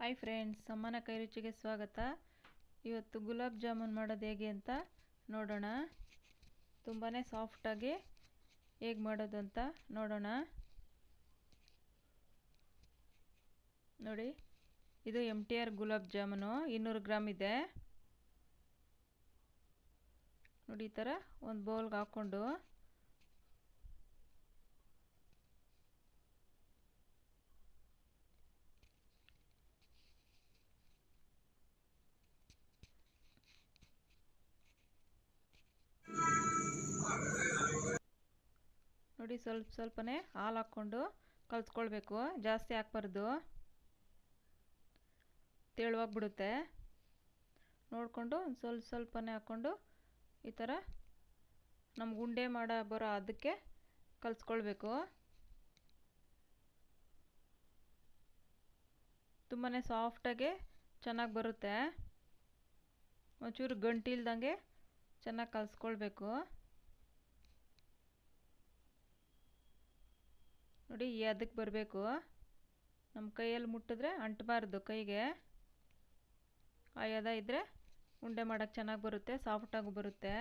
Hi friends ಅಮ್ಮನ ಕೈ ರುಚಿಗೆ ಸ್ವಾಗತ. ಇವತ್ತು ಗುಲಾಬ್ ಜಾಮೂನ್ ಮಾಡೋದು ಹೇಗೆ ಅಂತ ನೋಡೋಣ. ತುಂಬಾ ಸಾಫ್ಟಾಗಿ ಹೇಗೆ ಮಾಡೋದು ಅಂತ ನೋಡೋಣ. ನೋಡಿ, ಇದು M T R gulab jamun, ಇನ್ನೂರು ಗ್ರಾಮ್ ಇದೆ. ನೋಡಿ, ಈ ಥರ ಒಂದು ಬೌಲ್ಗೆ ಹಾಕ್ಕೊಂಡು ನೋಡಿ ಸ್ವಲ್ಪ ಸ್ವಲ್ಪನೇ ಹಾಲು ಹಾಕ್ಕೊಂಡು ಕಲಿಸ್ಕೊಳ್ಬೇಕು ಜಾಸ್ತಿ ಹಾಕ್ಬಾರ್ದು. ತೆಳುವಾಗ್ಬಿಡುತ್ತೆ. ನೋಡಿಕೊಂಡು ಒಂದು ಸ್ವಲ್ಪ ಸ್ವಲ್ಪನೇ ಹಾಕ್ಕೊಂಡು ಈ ಥರ ನಮ್ಗೆ ಉಂಡೆ ಮಾಡ ಬರೋ ಅದಕ್ಕೆ ಕಲಿಸ್ಕೊಳ್ಬೇಕು ತುಂಬಾ ಸಾಫ್ಟಾಗಿ ಚೆನ್ನಾಗಿ ಬರುತ್ತೆ. ಒಂಚೂರು ಗಂಟಿಲ್ದಂಗೆ ಚೆನ್ನಾಗಿ ಕಲಿಸ್ಕೊಳ್ಬೇಕು ನೋಡಿ, ಈ ಬರಬೇಕು. ನಮ್ಮ ಕೈಯಲ್ಲಿ ಮುಟ್ಟಿದ್ರೆ ಅಂಟಬಾರ್ದು ಕೈಗೆ. ಆ ಎದ ಇದ್ದರೆ ಉಂಡೆ ಮಾಡೋಕ್ಕೆ ಚೆನ್ನಾಗಿ ಬರುತ್ತೆ, ಸಾಫ್ಟಾಗೂ ಬರುತ್ತೆ.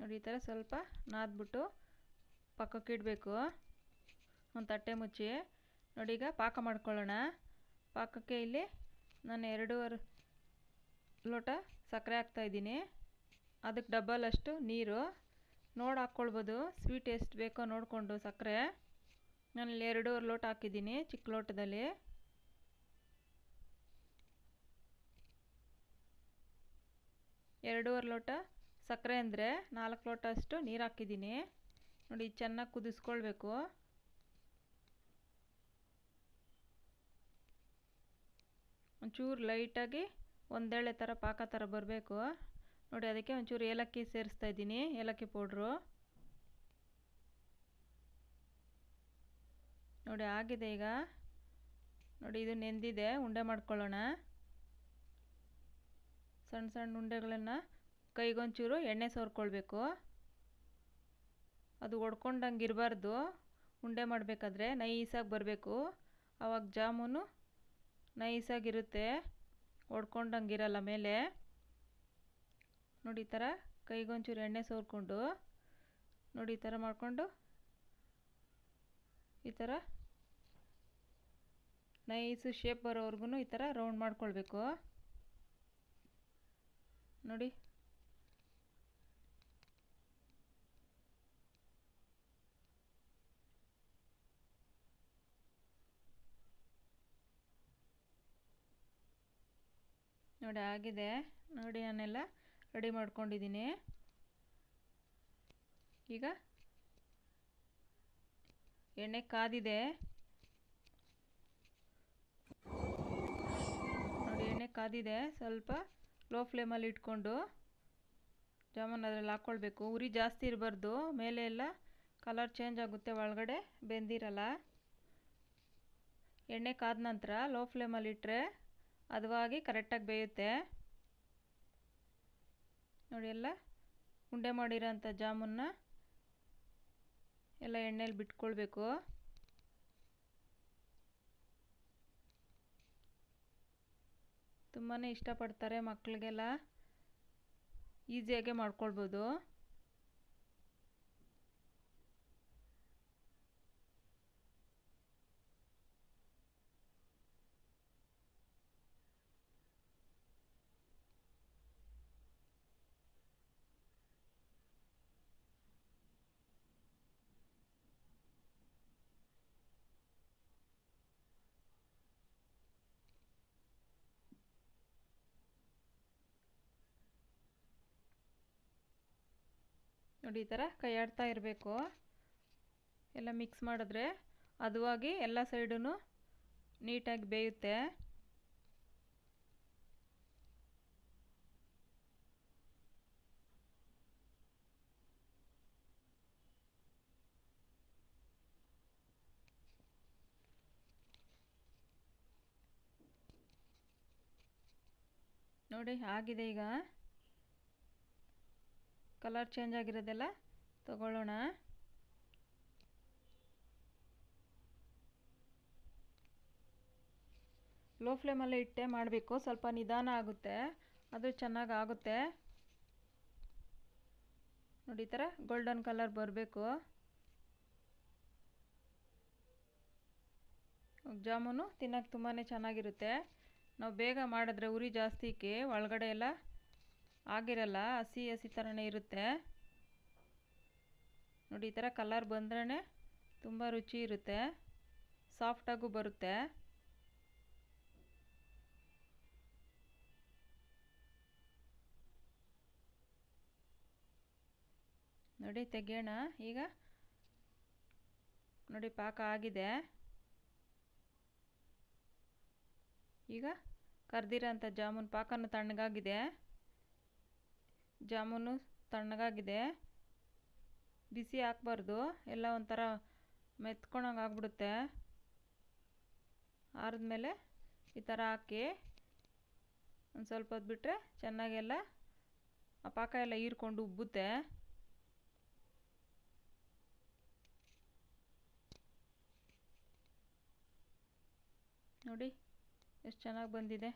ನೋಡಿ, ಈ ಥರ ಸ್ವಲ್ಪ ನಾದ್ಬಿಟ್ಟು ಪಕ್ಕಕ್ಕೆ ಇಡಬೇಕು. ಒಂದು ತಟ್ಟೆ ಮುಚ್ಚಿ. ನೋಡಿ, ಈಗ ಪಾಕ ಮಾಡ್ಕೊಳ್ಳೋಣ. ಪಾಕಕ್ಕೆ ಇಲ್ಲಿ ನಾನು ಎರಡೂವರೆ ಲೋಟ ಸಕ್ಕರೆ ಹಾಕ್ತಾಯಿದ್ದೀನಿ ಅದಕ್ಕೆ ಡಬಲ್ ಅಷ್ಟು ನೀರು. ನೋಡಿ ಹಾಕ್ಕೊಳ್ಬೋದು. ಸ್ವೀಟ್ ಎಷ್ಟು ಬೇಕೋ ನೋಡಿಕೊಂಡು ಸಕ್ಕರೆ ನಾನಿಲ್ಲಿ ಎರಡೂವರೆ ಲೋಟ ಹಾಕಿದ್ದೀನಿ ಚಿಕ್ಕ ಲೋಟದಲ್ಲಿ. ಎರಡೂವರೆ ಲೋಟ ಸಕ್ಕರೆ ಅಂದರೆ ನಾಲ್ಕು ಲೋಟ ಅಷ್ಟು ನೀರು ಹಾಕಿದ್ದೀನಿ. ನೋಡಿ ಚೆನ್ನಾಗಿ ಕುದಿಸ್ಕೊಳ್ಬೇಕು. ಒಂಚೂರು ಲೈಟಾಗಿ ಒಂದೇಳೆ ಥರ ಪಾಕ ಥರ ಬರಬೇಕು. ನೋಡಿ, ಅದಕ್ಕೆ ಒಂಚೂರು ಏಲಕ್ಕಿ ಸೇರಿಸ್ತಾ ಇದ್ದೀನಿ, ಏಲಕ್ಕಿ ಪೌಡ್ರು. ನೋಡಿ, ಆಗಿದೆ ಈಗ. ನೋಡಿ, ಇದು ನೆಂದಿದೆ, ಉಂಡೆ ಮಾಡ್ಕೊಳ್ಳೋಣ. ಸಣ್ಣ ಸಣ್ಣ ಉಂಡೆಗಳನ್ನು ಕೈಗೊಂಚೂರು ಎಣ್ಣೆ ಸೋರ್ಕೊಳ್ಬೇಕು ಅದು ಒಡ್ಕೊಂಡಂಗೆ ಇರಬಾರ್ದು. ಉಂಡೆ ಮಾಡಬೇಕಾದ್ರೆ ನೈಸಾಗಿ ಬರಬೇಕು. ಆವಾಗ ಜಾಮೂನು ನೈಸಾಗಿರುತ್ತೆ. ಒಡ್ಕೊಂಡಂಗೆ ಇರಲ್ಲ ಮೇಲೆ. ನೋಡಿ ಈ ಥರ ಕೈಗೊಂಚೂರು ಎಣ್ಣೆ ಸೋರ್ಕೊಂಡು, ನೋಡಿ ಈ ಥರ ಮಾಡಿಕೊಂಡು, ಈ ಥರ ನೈಸು ಶೇಪ್ ಬರೋವರೆಗೂ ಈ ಥರ ರೌಂಡ್ ಮಾಡ್ಕೊಳ್ಬೇಕು. ನೋಡಿ. ನೋಡಿ ಆಗಿದೆ. ನೋಡಿ ನಾನೆಲ್ಲ ರೆಡಿ ಮಾಡ್ಕೊಂಡಿದ್ದೀನಿ. ಈಗ ಎಣ್ಣೆ ಕಾದಿದೆ. ನೋಡಿ ಎಣ್ಣೆ ಕಾದಿದೆ. ಸ್ವಲ್ಪ ಲೋ ಫ್ಲೇಮಲ್ಲಿ ಇಟ್ಕೊಂಡು ಜಾಮೂನ್ ಅದರಲ್ಲಿ ಹಾಕ್ಕೊಳ್ಬೇಕು ಉರಿ ಜಾಸ್ತಿ ಇರಬಾರ್ದು. ಮೇಲೆ ಎಲ್ಲ ಕಲರ್ ಚೇಂಜ್ ಆಗುತ್ತೆ. ಒಳಗಡೆ ಬೆಂದಿರಲ್ಲ. ಎಣ್ಣೆ ಕಾದ ನಂತರ ಲೋ ಫ್ಲೇಮಲ್ಲಿ ಇಟ್ಟರೆ ಹದವಾಗಿ ಕರೆಕ್ಟಾಗಿ ಬೇಯುತ್ತೆ. ನೋಡಿ ಎಲ್ಲ ಉಂಡೆ ಮಾಡಿರೋಂಥ ಜಾಮೂನ್ನ ಎಲ್ಲ ಎಣ್ಣೆಲಿ ಬಿಟ್ಕೊಳ್ಬೇಕು. ತುಂಬಾ ಇಷ್ಟಪಡ್ತಾರೆ ಮಕ್ಕಳಿಗೆಲ್ಲ ಈಸಿಯಾಗೆ ಮಾಡ್ಕೊಳ್ಬೋದು. ನೋಡಿ, ಈ ಥರ ಕೈ ಆಡ್ತಾ ಇರಬೇಕು. ಎಲ್ಲ ಮಿಕ್ಸ್ ಮಾಡಿದ್ರೆ ಅದುವಾಗಿ ಎಲ್ಲ ಸೈಡೂ ನೀಟಾಗಿ ಬೇಯುತ್ತೆ. ನೋಡಿ, ಆಗಿದೆ ಈಗ. ಕಲರ್ ಚೇಂಜ್ ಆಗಿರೋದೆಲ್ಲ ತಗೊಳ್ಳೋಣ. ಲೋ ಫ್ಲೇಮಲ್ಲೇ ಇಟ್ಟೆ ಮಾಡಬೇಕು, ಸ್ವಲ್ಪ ನಿಧಾನ ಆಗುತ್ತೆ ಅದು ಚೆನ್ನಾಗಿ ಆಗುತ್ತೆ. ನೋಡಿ, ಈ ಥರ ಗೋಲ್ಡನ್ ಕಲರ್ ಬರಬೇಕು. ಜಾಮೂನು ತಿನ್ನೋಕ್ಕೆ ತುಂಬಾ ಚೆನ್ನಾಗಿರುತ್ತೆ. ನಾವು ಬೇಗ ಮಾಡಿದ್ರೆ ಉರಿ ಜಾಸ್ತಿಕ್ಕೆ ಒಳಗಡೆ ಎಲ್ಲ ಆಗಿರಲ್ಲ, ಹಸಿ ಹಸಿ ಥರನೇ ಇರುತ್ತೆ. ನೋಡಿ, ಈ ಥರ ಕಲರ್ ಬಂದ್ರೇ ತುಂಬ ರುಚಿ ಇರುತ್ತೆ. ಸಾಫ್ಟಾಗೂ ಬರುತ್ತೆ. ನೋಡಿ, ತೆಗೆಯೋಣ. ಈಗ ನೋಡಿ, ಪಾಕ ಆಗಿದೆ. ಈಗ ಕರ್ದಿರೋಂಥ ಜಾಮೂನ್ ಪಾಕನೂ ತಣ್ಣಗಾಗಿದೆ. ಜಾಮೂನು ತಣ್ಣಗಾಗಿದೆ. ಬಿಸಿ ಹಾಕ್ಬಾರ್ದು ಎಲ್ಲ ಒಂಥರ ಮೆತ್ಕೊಳಂಗೆ ಆಗ್ಬಿಡುತ್ತೆ. ಆರಿದ್ಮೇಲೆ ಈ ಥರ ಹಾಕಿ ಒಂದು ಸ್ವಲ್ಪ ಹೊತ್ತು ಬಿಟ್ಟರೆ ಚೆನ್ನಾಗೆಲ್ಲ ಆ ಪಾಕ ಎಲ್ಲ ಹೀರ್ಕೊಂಡು ಉಬ್ಬುತ್ತೆ. ನೋಡಿ, ಎಷ್ಟು ಚೆನ್ನಾಗಿ ಬಂದಿದೆ.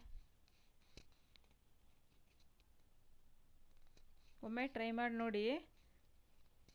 ಒಮ್ಮೆ ಟ್ರೈ ಮಾಡಿ ನೋಡಿ.